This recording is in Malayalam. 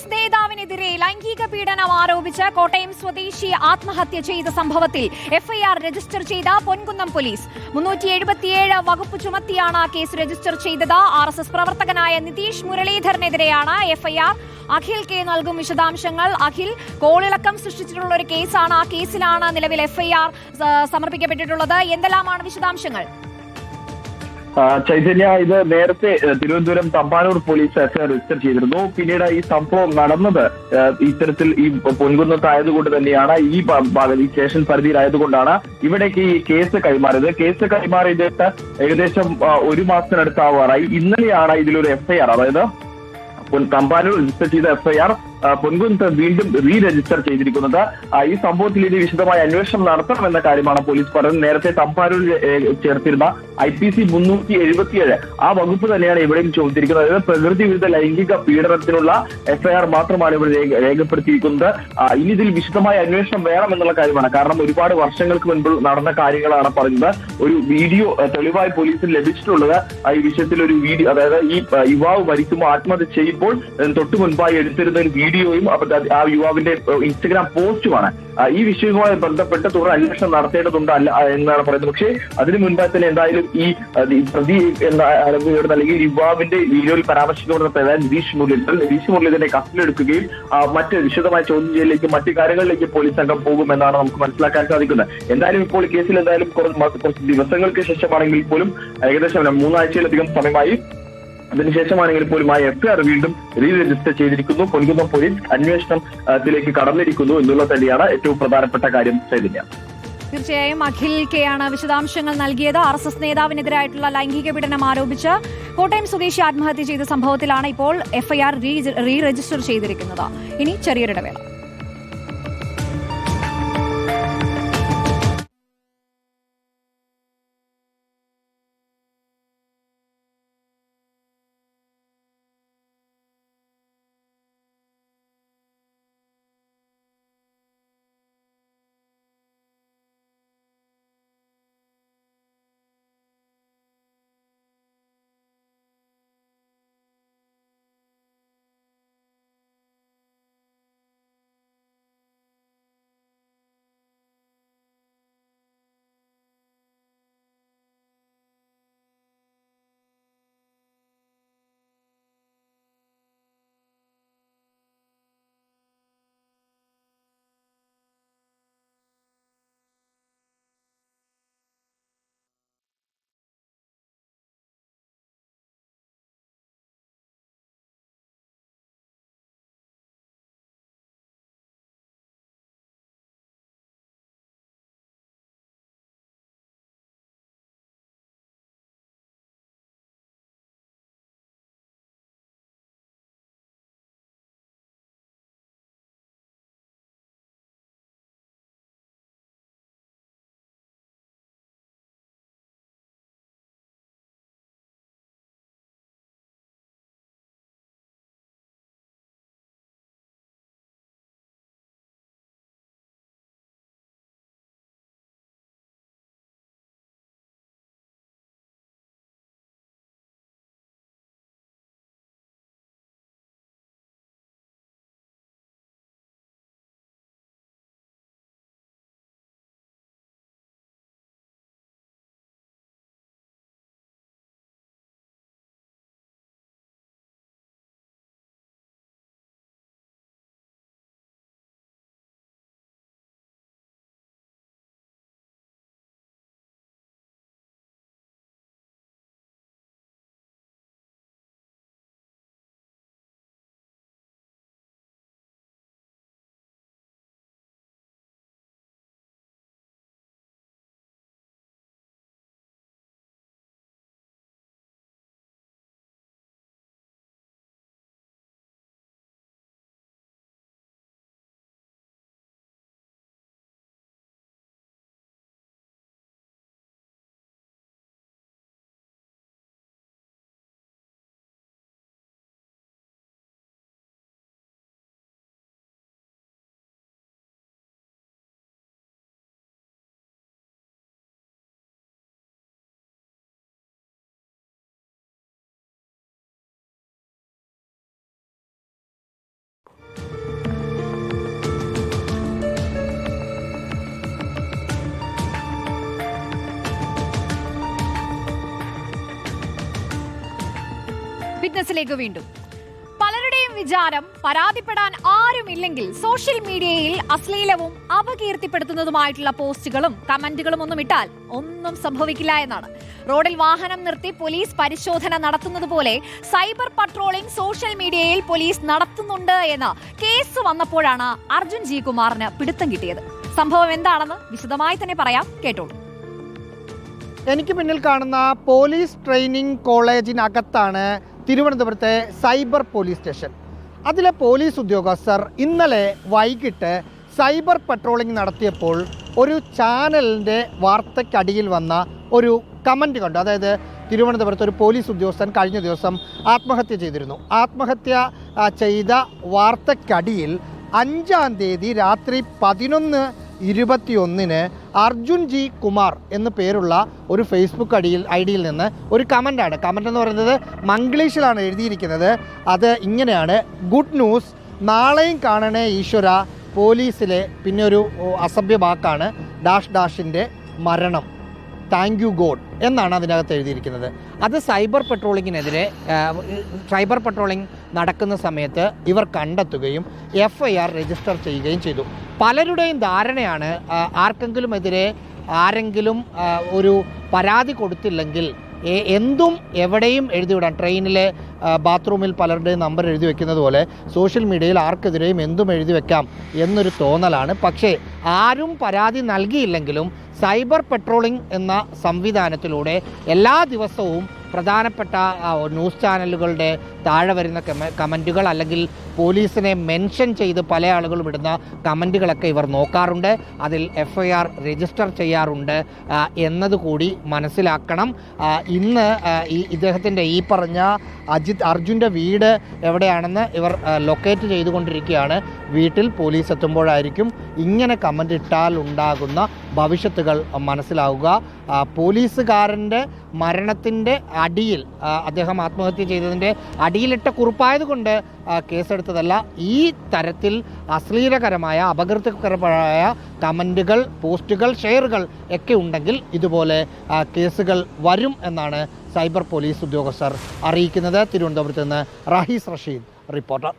എസ് നേതാവിനെതിരെ ലൈംഗിക പീഡനം ആരോപിച്ച് കോട്ടയം സ്വദേശി ആത്മഹത്യ ചെയ്ത സംഭവത്തിൽ എഫ്ഐആർ രജിസ്റ്റർ ചെയ്ത പൊൻകുന്നം പോലീസ്. മുന്നൂറ്റി എഴുപത്തിയേഴ് വകുപ്പ് ചുമത്തിയാണ് കേസ് രജിസ്റ്റർ ചെയ്തത്. ആർ എസ് എസ് പ്രവർത്തകനായ നിതീഷ് മുരളീധരനെതിരെയാണ് എഫ്ഐആർ. അഖിൽ കെ നൽകും വിശദാംശങ്ങൾ. അഖിൽ കോളിളക്കം സൃഷ്ടിച്ചിട്ടുള്ള ഒരു കേസാണ്. ആ കേസിലാണ് നിലവിൽ എഫ്ഐആർ സമർപ്പിക്കപ്പെട്ടിട്ടുള്ളത്. എന്തെല്ലാമാണ് വിശദാംശങ്ങൾ? ചൈതന്യ ഇത് നേരത്തെ Thiruvananthapuram Thampanoor police FIR register ചെയ്തിരുന്നു. പിന്നീട് ഈ സംഭവം നടന്നത് ഇത്തരത്തിൽ ഈ പൊൻകുന്നത്തായതുകൊണ്ട് തന്നെയാണ്. ഈ സ്റ്റേഷൻ പരിധിയിലായതുകൊണ്ടാണ് ഇവിടേക്ക് ഈ കേസ് കൈമാറിയത്. കേസ് കൈമാറിയിട്ട് ഏകദേശം ഒരു മാസത്തിനടുത്താവാറായി. ഇന്നലെയാണ് ഇതിലൊരു എഫ്ഐആർ അതായത് തമ്പാനൂർ രജിസ്റ്റർ ചെയ്ത എഫ്ഐആർ പൊൻകുന്നത്ത് വീണ്ടും റീ രജിസ്റ്റർ ചെയ്തിരിക്കുന്നത് ഈ സംഭവത്തിൽ ഇനി വിശദമായ അന്വേഷണം നടത്തണമെന്ന കാര്യമാണ് പോലീസ് പറയുന്നത് നേരത്തെ തമ്പാരൂരിൽ ചേർത്തിരുന്ന ഐ പി സി മുന്നൂറ്റി എഴുപത്തിയേഴ്. ആ വകുപ്പ് തന്നെയാണ് ഇവിടെയും ചോദിച്ചിരിക്കുന്നത്. അതായത് പ്രകൃതി വിരുദ്ധ ലൈംഗിക പീഡനത്തിനുള്ള എഫ്ഐആർ മാത്രമാണ് ഇവിടെ രേഖ- രേഖപ്പെടുത്തിയിരിക്കുന്നത്. ഇനി ഇതിൽ വിശദമായ അന്വേഷണം വേണം എന്നുള്ള കാര്യമാണ്. കാരണം ഒരുപാട് വർഷങ്ങൾക്ക് മുൻപ് നടന്ന കാര്യങ്ങളാണ് പറയുന്നത് ഒരു വീഡിയോ തെളിവായി പോലീസിന് ലഭിച്ചിട്ടുള്ളത്. ഈ വിഷയത്തിൽ ഒരു വീഡിയോ അതായത് ഈ യുവാവ് മരിക്കുമ്പോൾ ആത്മഹത്യ ചെയ്യുമ്പോൾ തൊട്ടു മുൻപായി എടുത്തിരുന്ന ഒരു വീഡിയോയും ആ യുവാവിന്റെ ഇൻസ്റ്റഗ്രാം പോസ്റ്റുമാണ്. ഈ വിഷയവുമായി ബന്ധപ്പെട്ട് തുടർ അന്വേഷണം നടത്തേണ്ടതുണ്ട് അല്ല എന്നാണ് പറയുന്നത്. പക്ഷേ അതിനു മുൻപായി തന്നെ എന്തായാലും ഈ പ്രതി ആരോപിക്കപ്പെടുന്ന അല്ലെങ്കിൽ യുവാവിന്റെ വീഡിയോയിൽ പരാമർശിക്കപ്പെടുന്ന പ്രധാന നിതീഷ് മുരളീധരൻ. നിതീഷ് മുരളീധരനെ കസ്റ്റഡിയെടുക്കുകയും മറ്റ് വിശദമായ ചോദ്യം ചെയ്യലേക്ക് മറ്റു കാര്യങ്ങളിലേക്ക് പോലീസ് സംഘം പോകുമെന്നാണ് നമുക്ക് മനസ്സിലാക്കാൻ സാധിക്കുന്നത്. എന്തായാലും ഇപ്പോൾ കേസിൽ എന്തായാലും കുറച്ച് ദിവസങ്ങൾക്ക് ശേഷമാണെങ്കിൽ പോലും ഏകദേശം മൂന്നാഴ്ചയിലധികം സമയമായി അതിനുശേഷമാണെങ്കിൽ പോലും ആ എഫ്ഐആർ വീണ്ടും റീ രജിസ്റ്റർ ചെയ്തിരിക്കുന്നു. പൊൻകുന്നം പോലീസ് അന്വേഷണത്തിലേക്ക് കടന്നിരിക്കുന്നു എന്നുള്ളത് തന്നെയാണ് ഏറ്റവും പ്രധാനപ്പെട്ട കാര്യം ചൈതന്യ തീർച്ചയായും അഖിൽ കെ ആണ് വിശദാംശങ്ങൾ നൽകിയത്. ആർ എസ് എസ് നേതാവിനെതിരായിട്ടുള്ള ലൈംഗിക പീഡനം ആരോപിച്ച് കോട്ടയം സ്വദേശി ആത്മഹത്യ ചെയ്ത സംഭവത്തിലാണ് ഇപ്പോൾ എഫ്ഐആർ റീ രജിസ്റ്റർ ചെയ്തിരിക്കുന്നത്. ഇനി ചെറിയൊരിടവേള. വിറ്റ്നസിലേക്ക് വീണ്ടും. പലരുടെയും വിചാരം പരാതിപ്പെടാൻ ആരുമില്ലെങ്കിൽ സോഷ്യൽ മീഡിയയിൽ അശ്ലീലവും അപകീർത്തിപ്പെടുത്തുന്നതുമായിട്ടുള്ള പോസ്റ്റുകളും കമന്റുകളും ഒന്നും ഇട്ടാൽ ഒന്നും സംഭവിക്കില്ല എന്നാണ്. റോഡിൽ വാഹനം നിർത്തി പോലീസ് പരിശോധന നടത്തുന്നത് പോലെ സൈബർ പട്രോളിംഗ് സോഷ്യൽ മീഡിയയിൽ പോലീസ് നടത്തുന്നുണ്ട് എന്ന് കേസ് വന്നപ്പോഴാണ് അർജുൻ ജി കുമാറിന് പിടുത്തം കിട്ടിയത്. സംഭവം എന്താണെന്ന് വിശദമായി തന്നെ പറയാം. കേട്ടോളൂ. എനിക്ക് പിന്നിൽ കാണുന്ന പോലീസ് ട്രെയിനിങ് കോളേജിനകത്താണ് തിരുവനന്തപുരത്തെ സൈബർ പോലീസ് സ്റ്റേഷൻ. അതിലെ പോലീസ് ഉദ്യോഗസ്ഥർ ഇന്നലെ വൈകിട്ട് സൈബർ പട്രോളിംഗ് നടത്തിയപ്പോൾ ഒരു ചാനലിന്റെ വാർത്തയ്ക്കടിയിൽ വന്ന ഒരു കമന്റ് കണ്ടു. അതായത് തിരുവനന്തപുരത്ത് ഒരു പോലീസ് ഉദ്യോഗസ്ഥൻ കഴിഞ്ഞ ദിവസം ആത്മഹത്യ ചെയ്തിരുന്നു. ആത്മഹത്യ ചെയ്ത വാർത്തയ്ക്കടിയിൽ അഞ്ചാം തീയതി രാത്രി പതിനൊന്ന് ഇരുപത്തിയൊന്നിന് അർജുൻ ജി കുമാർ എന്ന് പേരുള്ള ഒരു ഫേസ്ബുക്ക് അടിയിൽ ഐ ഡിയിൽ നിന്ന് ഒരു കമന്റാണ്. കമന്റ് എന്ന് പറയുന്നത് മംഗ്ലീഷിലാണ് എഴുതിയിരിക്കുന്നത്. അത് ഇങ്ങനെയാണ്. Good news. നാളെയും കാണണേ ഈശ്വര. പോലീസിലെ പിന്നെ ഒരു അസഭ്യ വാക്കാണ്. ഡാഷ് ഡാഷിന്റെ മരണം. താങ്ക് യു ഗോഡ് എന്നാണ് അതിനകത്ത് എഴുതിയിരിക്കുന്നത്. അത് സൈബർ പെട്രോളിങ്ങിനെതിരെ സൈബർ പെട്രോളിംഗ് നടക്കുന്ന സമയത്ത് ഇവർ കണ്ടെത്തുകയും എഫ് ഐ ആർ രജിസ്റ്റർ ചെയ്യുകയും ചെയ്തു. പലരുടെയും ധാരണയാണ് ആർക്കെങ്കിലും എതിരെ ആരെങ്കിലും ഒരു പരാതി കൊടുത്തില്ലെങ്കിൽ എന്തും എവിടെയും എഴുതിവിടാം ട്രെയിനിലെ ബാത്റൂമിൽ പലരുടെയും നമ്പർ എഴുതി വെക്കുന്നത് പോലെ സോഷ്യൽ മീഡിയയിൽ ആർക്കെതിരെയും എന്തും എഴുതി വെക്കാം എന്നൊരു തോന്നലാണ്. പക്ഷേ ആരും പരാതി നൽകിയില്ലെങ്കിലും സൈബർ പെട്രോളിംഗ് എന്ന സംവിധാനത്തിലൂടെ എല്ലാ ദിവസവും പ്രധാനപ്പെട്ട ന്യൂസ് ചാനലുകളുടെ താഴെ വരുന്ന കമ- കമന്റുകൾ അല്ലെങ്കിൽ പോലീസിനെ മെൻഷൻ ചെയ്ത് പല ആളുകളും ഇടുന്ന കമന്റുകളൊക്കെ ഇവർ നോക്കാറുണ്ട്. അതിൽ എഫ് ഐ ആർ രജിസ്റ്റർ ചെയ്യാറുണ്ട്. എന്നതുകൂടി മനസ്സിലാക്കണം. ഇന്ന് ഈ ഇദ്ദേഹത്തിന്റെ ഈ പറഞ്ഞ അജിത് അർജുന്റെ വീട് എവിടെയാണെന്ന് ഇവർ ലൊക്കേറ്റ് ചെയ്തുകൊണ്ടിരിക്കുകയാണ്. വീട്ടിൽ പോലീസ് എത്തുമ്പോഴായിരിക്കും ഇങ്ങനെ കമന്റ് ഇട്ടാൽ ഉണ്ടാകുന്ന ഭവിഷ്യത്തുകൾ മനസ്സിലാവുക. പോലീസുകാരന്റെ മരണത്തിന്റെ അടിയിൽ അദ്ദേഹം ആത്മഹത്യ ചെയ്തതിന്റെ അടിയിലിട്ട കുറിപ്പായതുകൊണ്ട് കേസെടുത്തതല്ല. ഈ തരത്തിൽ അശ്ലീലകരമായ അപകീർത്തികരമായ കമന്റുകൾ പോസ്റ്റുകൾ ഷെയറുകൾ ഒക്കെ ഉണ്ടെങ്കിൽ ഇതുപോലെ കേസുകൾ വരും എന്നാണ് സൈബർ പോലീസ് ഉദ്യോഗസ്ഥർ അറിയിക്കുന്നത്. തിരുവനന്തപുരത്ത് നിന്ന് റഹീസ് റഷീദ് റിപ്പോർട്ടർ.